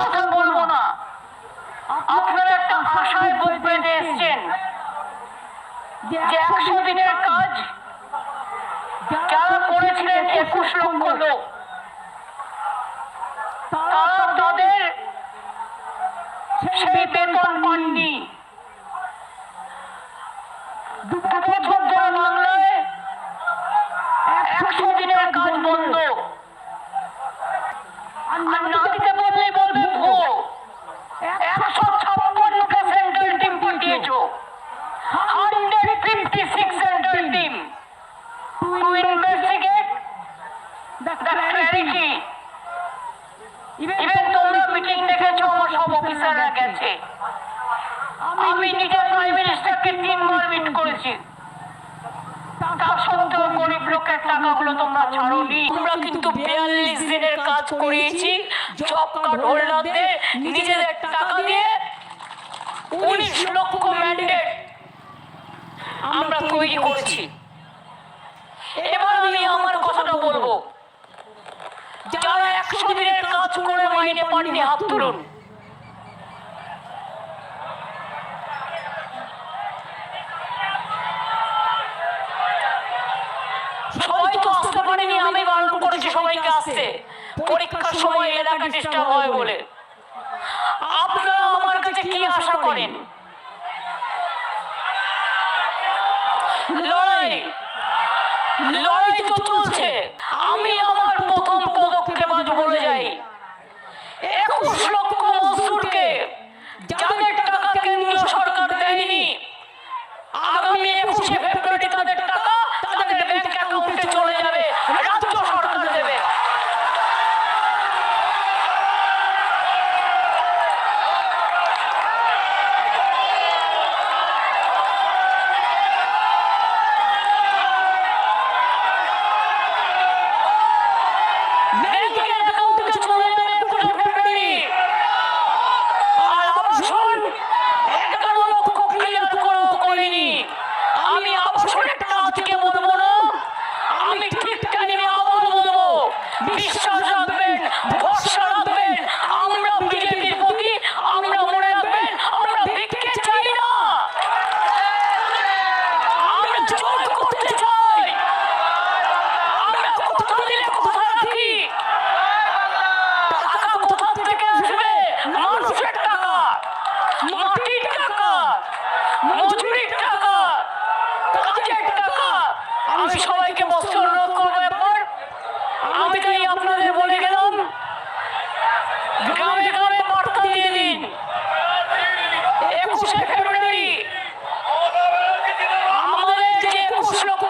কথা বলব না। আপনারা একটা আশায় বুক বেঁধে এসছেন যে একশো দিনের কাজ যারা করেছিলেন একুশ লক্ষ লোক, তারা তাদের সেই বেতন পাননি। ইভেন তোমরা মিটিং দেখেছ, আমার সব অফিসাররা গেছে। আমি নিজে প্রাইম মিনিস্টারকে তিনবার মিট করেছি। তা সত্ত্বেও গরিব লোকের টাকাগুলো তোমরা ছাড়োনি। তোমরা কিন্তু বিয়াল্লিশ দিনের কাজ করিয়েছি জব কার্ড হোল্ডারদের নিজেদের টাকা দিয়ে উনিশ লক্ষ ম্যান্ডেট আমরা তৈরি করেছি। এবার আমি আমার কথাটা বলব। যারা একশো দিনের করে মাইনে পাননি হাত তুলুন। আমি বারণ করেছি সবাইকে আসতে। পরীক্ষার সময় এলাকা ডিস্টার্ব হয় বলে। আপনারা আমার কাছে কি আশা করেন? লড়াই। লড়াই তো চলছে আমি আমার প্রথম পদক্ষেপ আজ বলে যাই একুশ লক্ষ মজদুরকে যাদের টাকা কেন্দ্রীয় সরকার দেয়নি আগামী একুশে ফেব্রুয়ারি তাদের টাকা তাদের ব্যাংক অ্যাকাউন্টে চলে যাবে রাজ্য সরকার দেবে ব্যাংকের অ্যাকাউন্টে চলে যাবে একুশে ফেব্রুয়ারি আর আবাসন এগারো লক্ষ ক্লিয়ার করেও করিনি আমি আবাসনের আজকে বলব না আমি ঠিক টাইমে আবার বলব বিশ্বাস রাখবেন ভরসা রাখবেন আমরা বিজেপির প্রতি আমরা মনে রাখবেন আমরা ভিক্ষে চাই না। আমরা জোর করতে চাই। আমরা কথা দিলে কথা রাখি। টাকা কোথা থেকে আসবে? মানুষের টাকা। মাটির টাকা। মজুরির টাকা। কাজের টাকা। আমি সবাইকে বস্ত্র অনুরোধ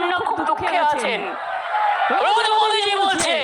না খুব দুঃখে আছেন। রঘুপতিজি বলছেন বলছে।